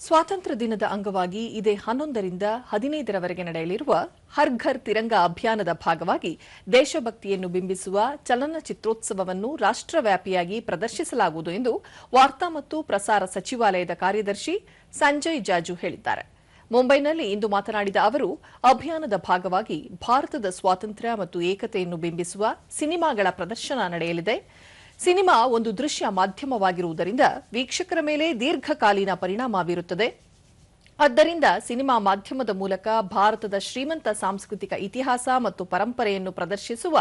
ಸ್ವಾತಂತ್ರ್ಯ ದಿನದ ಅಂಗವಾಗಿ ಇದೇ ಹನ್ನೊಂದರಿಂದ ಹದಿನೈದರವರೆಗೆ ನಡೆಯಲಿರುವ ಹರ್ ಘರ್ ತಿರಂಗ ಅಭಿಯಾನದ ಭಾಗವಾಗಿ ದೇಶಭಕ್ತಿಯನ್ನು ಬಿಂಬಿಸುವ ಚಲನಚಿತ್ರೋತ್ಸವವನ್ನು ರಾಷ್ಟ್ರವ್ಯಾಪಿಯಾಗಿ ಪ್ರದರ್ಶಿಸಲಾಗುವುದು ಎಂದು ವಾರ್ತಾ ಮತ್ತು ಪ್ರಸಾರ ಸಚಿವಾಲಯದ ಕಾರ್ಯದರ್ಶಿ ಸಂಜಯ್ ಜಾಜು ಹೇಳಿದ್ದಾರೆ. ಮುಂಬೈನಲ್ಲಿ ಇಂದು ಮಾತನಾಡಿದ ಅವರು, ಅಭಿಯಾನದ ಭಾಗವಾಗಿ ಭಾರತದ ಸ್ವಾತಂತ್ರ್ಯ ಮತ್ತು ಏಕತೆಯನ್ನು ಬಿಂಬಿಸುವ ಸಿನಿಮಾಗಳ ಪ್ರದರ್ಶನ ನಡೆಯಲಿದೆ. ಸಿನಿಮಾ ಒಂದು ದೃಶ್ಯ ಮಾಧ್ಯಮವಾಗಿರುವುದರಿಂದ ವೀಕ್ಷಕರ ಮೇಲೆ ದೀರ್ಘಕಾಲೀನ ಪರಿಣಾಮ ಬೀರುತ್ತದೆ. ಆದ್ದರಿಂದ ಸಿನಿಮಾ ಮಾಧ್ಯಮದ ಮೂಲಕ ಭಾರತದ ಶ್ರೀಮಂತ ಸಾಂಸ್ಕೃತಿಕ ಇತಿಹಾಸ ಮತ್ತು ಪರಂಪರೆಯನ್ನು ಪ್ರದರ್ಶಿಸುವ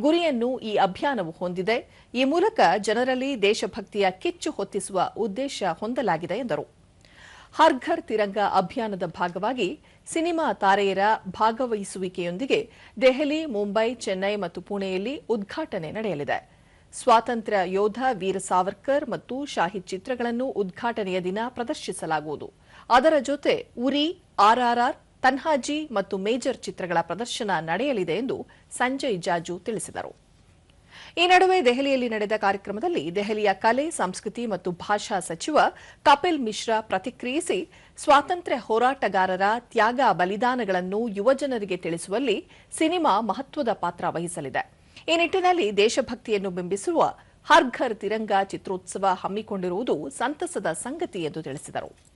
ಗುರಿಯನ್ನು ಈ ಅಭಿಯಾನವು ಹೊಂದಿದೆ. ಈ ಮೂಲಕ ಜನರಲ್ಲಿ ದೇಶಭಕ್ತಿಯ ಕಿಚ್ಚು ಹೊತ್ತಿಸುವ ಉದ್ದೇಶ ಹೊಂದಲಾಗಿದೆ ಎಂದರು. ಹರ್ ಘರ್ ತಿರಂಗ ಅಭಿಯಾನದ ಭಾಗವಾಗಿ ಸಿನಿಮಾ ತಾರೆಯರ ಭಾಗವಹಿಸುವಿಕೆಯೊಂದಿಗೆ ದೆಹಲಿ, ಮುಂಬೈ, ಚೆನ್ನೈ ಮತ್ತು ಪುಣೆಯಲ್ಲಿ ಉದ್ಘಾಟನೆ ನಡೆಯಲಿದೆ. ಸ್ವಾತಂತ್ರ್ಯ ಯೋಧ ವೀರ ಸಾವರ್ಕರ್ ಮತ್ತು ಶಾಹಿದ್ ಚಿತ್ರಗಳನ್ನು ಉದ್ಘಾಟನೆಯ ದಿನ ಪ್ರದರ್ಶಿಸಲಾಗುವುದು. ಅದರ ಜೊತೆ ಉರಿ, ಆರ್ಆರ್ಆರ್, ತನ್ಹಾಜಿ ಮತ್ತು ಮೇಜರ್ ಚಿತ್ರಗಳ ಪ್ರದರ್ಶನ ನಡೆಯಲಿದೆ ಎಂದು ಸಂಜಯ್ ಜಾಜು ತಿಳಿಸಿದರು. ಈ ನಡುವೆ ದೆಹಲಿಯಲ್ಲಿ ನಡೆದ ಕಾರ್ಯಕ್ರಮದಲ್ಲಿ ದೆಹಲಿಯ ಕಲೆ, ಸಂಸ್ಕೃತಿ ಮತ್ತು ಭಾಷಾ ಸಚಿವ ಕಪಿಲ್ ಮಿಶ್ರಾ ಪ್ರತಿಕ್ರಿಯಿಸಿ ಸ್ವಾತಂತ್ರ್ಯ ಹೋರಾಟಗಾರರ ತ್ಯಾಗ ಬಲಿದಾನಗಳನ್ನು ಯುವಜನರಿಗೆ ತಿಳಿಸುವಲ್ಲಿ ಸಿನಿಮಾ ಮಹತ್ವದ ಪಾತ್ರ ವಹಿಸಲಿದೆ. ಈ ನಿಟ್ಟಿನಲ್ಲಿ ದೇಶಭಕ್ತಿಯನ್ನು ಬಿಂಬಿಸುವ ಹರ್ ಘರ್ ತಿರಂಗ ಚಿತ್ರೋತ್ಸವ ಹಮ್ಮಿಕೊಂಡಿರುವುದು ಸಂತಸದ ಸಂಗತಿ ಎಂದು ತಿಳಿಸಿದರು.